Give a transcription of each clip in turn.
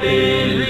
believe.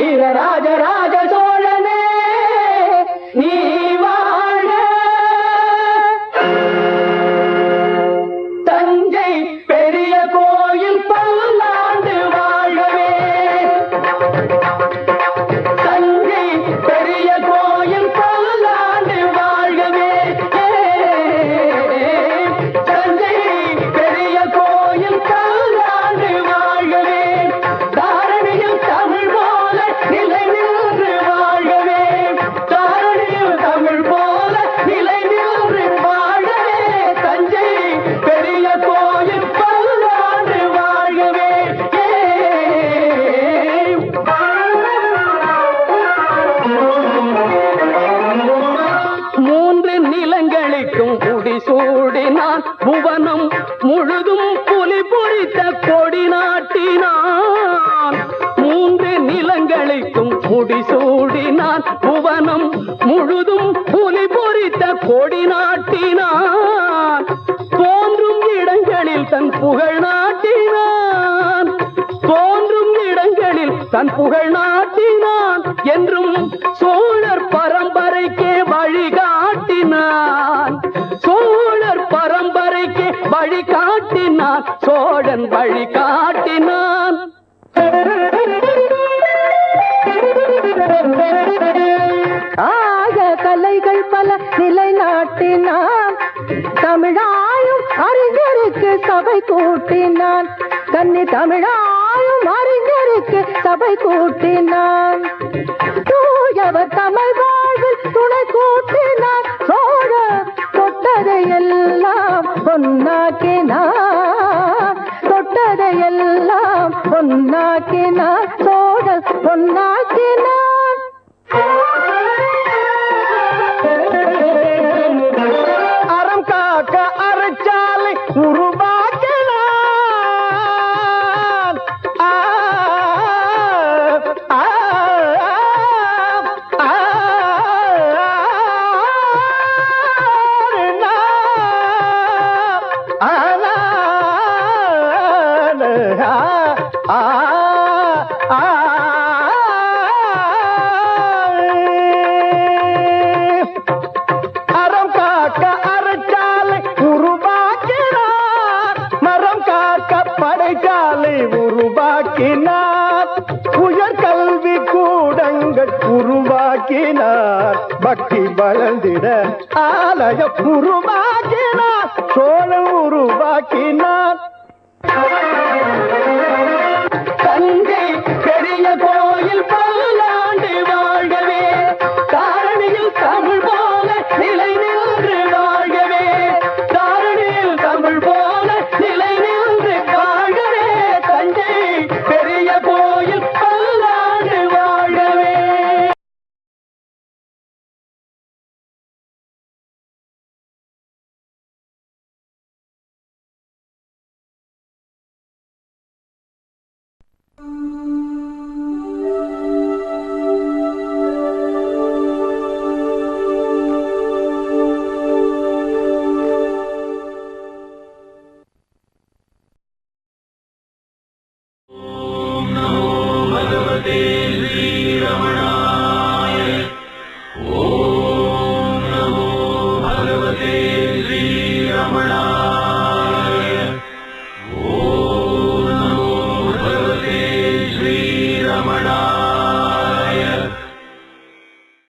வீரராஜராஜ கொடி நாட்டினான் தோன்றும் இடங்களில் தன் புகழ் நாட்டினான். தோன்றும் இடங்களில் தன் புகழ் நாட்டினான் என்றும் சோழர் பரம்பரைக்கே வழிகாட்டினான். சோழர் பரம்பரைக்கே வழிகாட்டினான். சோழன் வழிகாட்டினான். ஆக கலைகள் பல நிலைநாட்டினான். தமிழாயும் அறிஞருக்கு சபை கூட்டினான். கன்னி தமிழாயும் அறிஞருக்கு சபை கூட்டினான். தூயவர் தமிழ் வாழ்வில் துணை கூட்டினான் பக்தி வளர்ந்திட ஆலய உருவாக்கினார் சோழ உருவாக்கினார். Om Namo Bhagavate